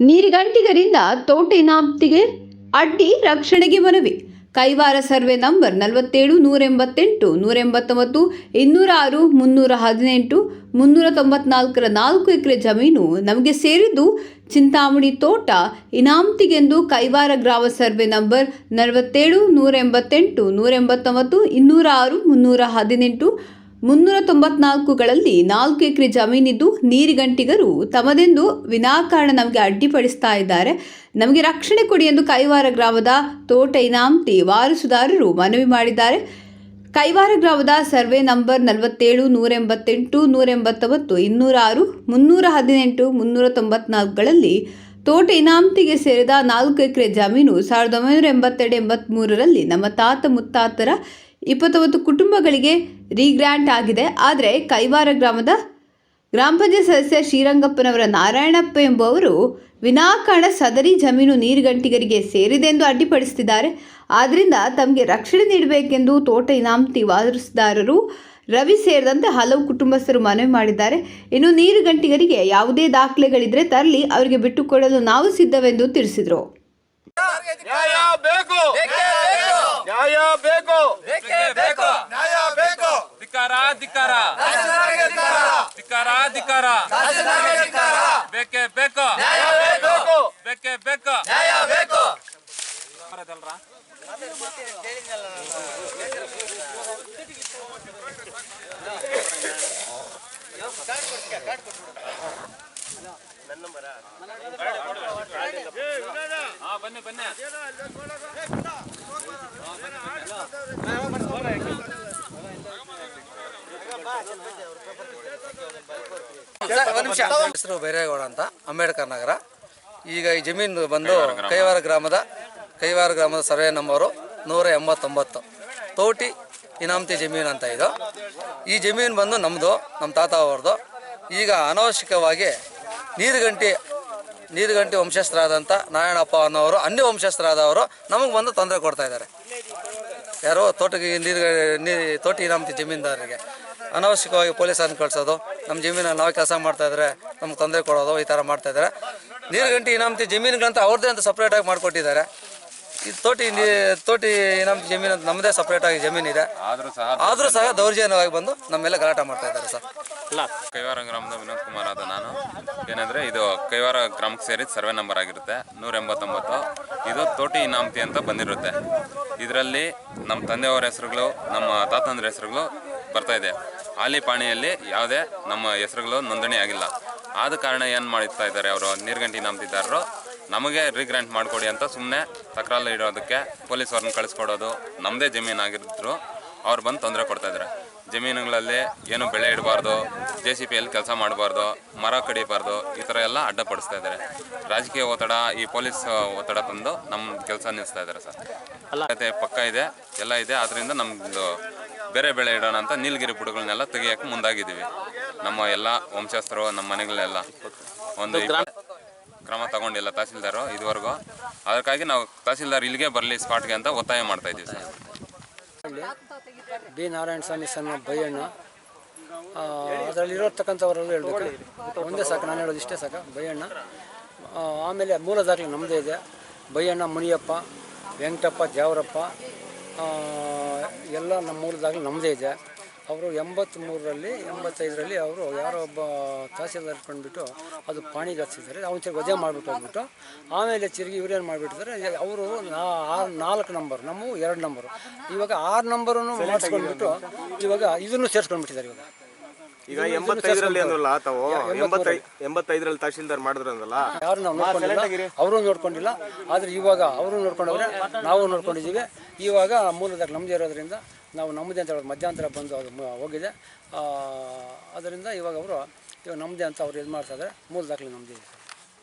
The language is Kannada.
ನೀರಿಗಂಟಿಗರಿಂದ ತೋಟ ಇನಾಮತಿಗೆ ಅಡ್ಡಿ ರಕ್ಷಣೆಗೆ ಮನವಿ. ಕೈವಾರ ಸರ್ವೆ ನಂಬರ್ ನಲವತ್ತೇಳು ನೂರ ಎಂಬತ್ತೆಂಟು ನೂರ ಎಂಬತ್ತೊಂಬತ್ತು ಇನ್ನೂರ ಆರು ಮುನ್ನೂರ ಹದಿನೆಂಟು ಮುನ್ನೂರ ತೊಂಬತ್ನಾಲ್ಕರ ನಾಲ್ಕು ಎಕರೆ ಜಮೀನು ನಮಗೆ ಸೇರಿದ್ದು ಚಿಂತಾಮಣಿ ತೋಟ ಇನಾಮ್ತಿಗೆಂದು ಕೈವಾರ ಗ್ರಾಮ ಸರ್ವೆ ನಂಬರ್ ನಲವತ್ತೇಳು ನೂರ ಎಂಬತ್ತೆಂಟು ನೂರ ಎಂಬತ್ತೊಂಬತ್ತು ಇನ್ನೂರ ಆರು ಮುನ್ನೂರ ಹದಿನೆಂಟು ಮುನ್ನೂರ ತೊಂಬತ್ನಾಲ್ಕುಗಳಲ್ಲಿ ನಾಲ್ಕು ಎಕರೆ ಜಮೀನಿದ್ದು ನೀರಿಗಂಟಿಗರು ತಮದೆಂದು ವಿನಾಕಾರಣ ನಮಗೆ ಅಡ್ಡಿಪಡಿಸ್ತಾ ಇದ್ದಾರೆ. ನಮಗೆ ರಕ್ಷಣೆ ಕೊಡಿ ಎಂದು ಕೈವಾರ ಗ್ರಾಮದ ತೋಟ ಇನಾಮ್ತಿ ವಾರಸುದಾರರು ಮನವಿ ಮಾಡಿದ್ದಾರೆ. ಕೈವಾರ ಗ್ರಾಮದ ಸರ್ವೆ ನಂಬರ್ ನಲವತ್ತೇಳು ನೂರ ಎಂಬತ್ತೆಂಟು ನೂರ ಎಂಬತ್ತೊಂಬತ್ತು ಇನ್ನೂರ ಆರು ಮುನ್ನೂರ ಹದಿನೆಂಟು ಮುನ್ನೂರ ತೊಂಬತ್ನಾಲ್ಕುಗಳಲ್ಲಿ ತೋಟ ಇನಾಮ್ತಿಗೆ ಸೇರಿದ ನಾಲ್ಕು ಎಕರೆ ಜಮೀನು ಸಾವಿರದ ಒಂಬೈನೂರ ಎಂಬತ್ತೆರಡು ಎಂಬತ್ತ್ಮೂರರಲ್ಲಿ ನಮ್ಮ ತಾತ ಮುತ್ತಾತರ ಇಪ್ಪತ್ತೊಂಬತ್ತು ಕುಟುಂಬಗಳಿಗೆ ರೀಗ್ರ್ಯಾಂಟ್ ಆಗಿದೆ. ಆದರೆ ಕೈವಾರ ಗ್ರಾಮದ ಗ್ರಾಮ ಪಂಚಾಯತ್ ಸದಸ್ಯ ಶ್ರೀರಂಗಪ್ಪನವರ ನಾರಾಯಣಪ್ಪ ಎಂಬುವರು ವಿನಾಕಾರಣ ಸದರಿ ಜಮೀನು ನೀರುಗಂಟಿಗರಿಗೆ ಸೇರಿದೆ ಎಂದು ಅಡ್ಡಿಪಡಿಸುತ್ತಿದ್ದಾರೆ. ಆದ್ದರಿಂದ ತಮಗೆ ರಕ್ಷಣೆ ನೀಡಬೇಕೆಂದು ತೋಟ ಇನಾಮತಿ ವಾರಸುದಾರರು ರವಿ ಸೇರಿದಂತೆ ಹಲವು ಕುಟುಂಬಸ್ಥರು ಮನವಿ ಮಾಡಿದ್ದಾರೆ. ಇನ್ನು ನೀರುಗಂಟಿಗರಿಗೆ ಯಾವುದೇ ದಾಖಲೆಗಳಿದ್ರೆ ತರಲಿ, ಅವರಿಗೆ ಬಿಟ್ಟುಕೊಡಲು ನಾವು ಸಿದ್ಧವೆಂದು ತಿಳಿಸಿದರು. ನ್ಯಾಯ ಬೇಕು. ನ್ಯಾಯ ಬೇಕು ಬೇಕು. ನ್ಯಾಯ ಬೇಕು. ಧಿಕ್ಕಾರ ಧಿಕ್ಕಾರ ಧಿಕ್ಕಾರ ಧಿಕ್ಕಾರ ಬೇಕೇ ಬೇಕು. ಬೇಕು. ಬೇಕೇ ಬೇಕು. ನ್ಯಾಯ ಬೇಕು. ಬರೋದಲ್ರಾ? ಹಾ ಬನ್ನಿ ಬನ್ನಿ ಹೆಸರು ಬೈರೇಗೌಡ ಅಂತ, ಅಂಬೇಡ್ಕರ್ ನಗರ. ಈಗ ಈ ಜಮೀನು ಬಂದು ಕೈವಾರ ಗ್ರಾಮದ ಕೈವಾರ ಗ್ರಾಮದ ಸರ್ವೆ ನಂಬರು ನೂರ ಎಂಬತ್ತೊಂಬತ್ತು. ತೋಟಿ ಇನಾಮತಿ ಜಮೀನು ಅಂತ ಇದು. ಈ ಜಮೀನು ಬಂದು ನಮ್ಮದು ನಮ್ಮ ತಾತ ಅವ್ರದ್ದು. ಈಗ ಅನಾವಶ್ಯಕವಾಗಿ ನೀರುಗಂಟಿ ನೀರುಗಂಟಿ ವಂಶಸ್ಥರಾದಂಥ ನಾರಾಯಣಪ್ಪ ಅನ್ನೋರು, ಅನ್ಯ ವಂಶಸ್ಥರಾದವರು ನಮಗೆ ಬಂದು ತೊಂದರೆ ಕೊಡ್ತಾ ಇದ್ದಾರೆ. ಯಾರೋ ತೋಟಕ್ಕೆ ನೀರು ನೀರು ತೋಟಿಗೆ ನಮ್ಮ ಜಮೀನ್ದಾರರಿಗೆ. ಅನಾವಶ್ಯಕವಾಗಿ ಪೊಲೀಸರನ್ನು ಕಳಿಸೋದು ನಮ್ಮ ಜಮೀನಲ್ಲಿ ನಾವು ಕೆಲಸ ಮಾಡ್ತಾ ಇದ್ರೆ ನಮ್ಗೆ ತೊಂದರೆ ಕೊಡೋದು, ಈ ಥರ ಮಾಡ್ತಾ ಇದ್ದಾರೆ. ನೀರು ಗಂಟೆ ಇನಾಮತಿ ಜಮೀನುಗಳಂತ ಅವ್ರದ್ದೇ ಅಂತ ಸಪ್ರೇಟಾಗಿ ಮಾಡಿಕೊಟ್ಟಿದ್ದಾರೆ. ಈ ತೋಟಿ ನೀ ತೋಟಿ ನಮ್ಮ ಜಮೀನು ಅಂತ ನಮ್ಮದೇ ಸಪ್ರೇಟಾಗಿ ಜಮೀನಿದೆ ಆದ್ರೂ ಸಹ ಆದರೂ ಸಹ ದೌರ್ಜನ್ಯವಾಗಿ ಬಂದು ನಮ್ಮೆಲ್ಲ ಗಲಾಟೆ ಮಾಡ್ತಾ ಇದ್ದಾರೆ ಸರ್. ಕೈವಾರ ಗ್ರಾಮದ ವಿನೋದ್ ಕುಮಾರ್ ಆದ ನಾನು. ಏನಂದ್ರೆ ಇದು ಕೈವಾರ ಗ್ರಾಮಕ್ಕೆ ಸೇರಿದ ಸರ್ವೆ ನಂಬರ್ ಆಗಿರುತ್ತೆ ನೂರ ಎಂಬತ್ತೊಂಬತ್ತು ಇದು ತೋಟಿ ಇನಾಮತಿ ಅಂತ ಬಂದಿರುತ್ತೆ. ಇದರಲ್ಲಿ ನಮ್ಮ ತಂದೆಯವರ ಹೆಸರುಗಳು ನಮ್ಮ ತಾತಂದ್ರ ಹೆಸರುಗಳು ಬರ್ತಾ ಇದೆ. ಹಾಲಿ ಪಾಣಿಯಲ್ಲಿ ಯಾವುದೇ ನಮ್ಮ ಹೆಸರುಗಳು ನೋಂದಣಿ ಆಗಿಲ್ಲ. ಆದ ಕಾರಣ ಏನು ಮಾಡ್ತಾ ಇದ್ದಾರೆ ಅವರು? ನೀರ್ಗಂಟಿ ಇನಾಮತಿದಾರರು ನಮಗೆ ರೀಗ್ರ್ಯಾಂಟ್ ಮಾಡಿಕೊಡಿ ಅಂತ ಸುಮ್ಮನೆ ತಕರಾಲ ಇಡೋದಕ್ಕೆ ಪೊಲೀಸ್ ಅವ್ರನ್ನ ಕಳಿಸ್ಕೊಡೋದು ನಮ್ಮದೇ ಜಮೀನು ಆಗಿದ್ರು ಅವ್ರು ಬಂದು ತೊಂದರೆ ಕೊಡ್ತಾ ಇದ್ದಾರೆ ಜಮೀನುಗಳಲ್ಲಿ ಏನು ಬೆಳೆ ಇಡಬಾರ್ದು ಜೆ ಸಿ ಪಿಯಲ್ಲಿ ಕೆಲಸ ಮಾಡಬಾರ್ದು ಮರ ಕಡಿಬಾರ್ದು ಈ ಥರ ಎಲ್ಲ ಅಡ್ಡಪಡಿಸ್ತಾ ಇದ್ದಾರೆ ರಾಜಕೀಯ ಒತ್ತಡ ಈ ಪೊಲೀಸ್ ಒತ್ತಡ ತಂದು ನಮ್ಮ ಕೆಲಸ ನಿಲ್ಲಿಸ್ತಾ ಇದ್ದಾರೆ ಸರ್. ಅಲ್ಲತೆ ಪಕ್ಕ ಇದೆ ಎಲ್ಲ ಇದೆ ಆದ್ದರಿಂದ ನಮ್ಮದು ಬೇರೆ ಬೆಳೆ ಇಡೋಣ ಅಂತ ನೀಲಗಿರಿ ಬುಡಗಳನ್ನೆಲ್ಲ ತೆಗಿಯೋಕೆ ಮುಂದಾಗಿದ್ದೀವಿ. ನಮ್ಮ ಎಲ್ಲ ವಂಶಸ್ಥರು ನಮ್ಮ ಮನೆಗಳೆಲ್ಲ ಒಂದು ಕ್ರಮ ತಗೊಂಡಿಲ್ಲ ತಹಸೀಲ್ದಾರು ಇದುವರೆಗೂ. ಅದಕ್ಕಾಗಿ ನಾವು ತಹಸೀಲ್ದಾರ್ ಇಲ್ಲಿಗೆ ಬರಲಿ, ಸ್ಪಾಟ್ಗೆ ಅಂತ ಒತ್ತಾಯ ಮಾಡ್ತಾ ಇದ್ದೀವಿ ಸರ್. ಬಿ ನಾರಾಯಣ ಸ್ವಾಮಿ ಸಣ್ಣ ಬೈಯಣ್ಣ. ಅದರಲ್ಲಿ ಹೇಳಬೇಕು ಹೇಳ್ಬೇಕು. ಒಂದೇ ಸಾಕು, ನಾನು ಹೇಳೋದು ಇಷ್ಟೇ ಸಾಕು. ಬೈಯಣ್ಣ. ಆಮೇಲೆ ಮೂಲ ದಾಖಲೆ ನಮ್ಮದೇ ಇದೆ. ಬೈಯಣ್ಣ, ಮುನಿಯಪ್ಪ, ವೆಂಕಟಪ್ಪ ದೇವರಪ್ಪ ಎಲ್ಲ ನಮ್ಮ ಮೂಲ ದಾಖಲೆ ನಮ್ಮದೇ ಇದೆ. ಅವರು ಎಂಬತ್ತ್ಮೂರರಲ್ಲಿ ಎಂಬತ್ತೈದರಲ್ಲಿ ಅವರು ಯಾರೋ ಒಬ್ಬ ತಹಸೀಲ್ದಾರ್ ಕಂಡುಬಿಟ್ಟು ಅದು ಪಾಣಿಗೆ ಹಚ್ಚಿದ್ದಾರೆ ಅವನ ತಿರ್ಗಿ ವಜೆ ಮಾಡಿಬಿಟ್ಟು ಹೋಗ್ಬಿಟ್ಟು ಆಮೇಲೆ ತಿರುಗಿ ಇವ್ರೇನು ಮಾಡಿಬಿಟ್ಟಿದ್ದಾರೆ ಅವರು ನಾ ಆರು ನಾಲ್ಕು ನಂಬರ್ ನಮ್ಮ ಎರಡು ನಂಬರು. ಇವಾಗ ಆರು ನಂಬರನ್ನು ಮಾಡಿಸ್ಕೊಂಡ್ಬಿಟ್ಟು ಇವಾಗ ಇದನ್ನು ಸೇರಿಸ್ಕೊಂಡ್ಬಿಟ್ಟಿದ್ದಾರೆ ಇವಾಗ. ಈಗ ಎಂಬತ್ತೈದರಲ್ಲಿ ಅಂದ್ರಲ್ಲ ತಾವು ಎಂಬತ್ತೈ ಎಂಬತ್ತೈದರಲ್ಲಿ ತಹಶೀಲ್ದಾರ್ ಮಾಡಿದ್ರು ಅಂದಲ್ಲ ಯಾರು ನಾವು ನೋಡ್ಕೊಂಡಿಲ್ಲ. ಅವರು ನೋಡ್ಕೊಂಡಿಲ್ಲ. ಆದರೆ ಇವಾಗ ಅವರು ನೋಡ್ಕೊಂಡವ್ರೆ ನಾವು ನೋಡ್ಕೊಂಡಿದ್ದೀವಿ. ಇವಾಗ ಮೂಲದಾಗ ನಮ್ಮದೇ ಇರೋದ್ರಿಂದ ನಾವು ನಮ್ಮದೇ ಅಂತ ಹೇಳೋದು ಮಧ್ಯಂತರ ಬಂದು ಅದು ಹೋಗಿದೆ. ಅದರಿಂದ ಇವಾಗ ಅವರು ಇವಾಗ ನಮ್ಮದೇ ಅಂತ ಅವ್ರು ಇದು ಮಾಡ್ತಾರೆ ಮೂಲ ದಾಖಲೆ ನಮ್ಮದೇ ಇದೆ.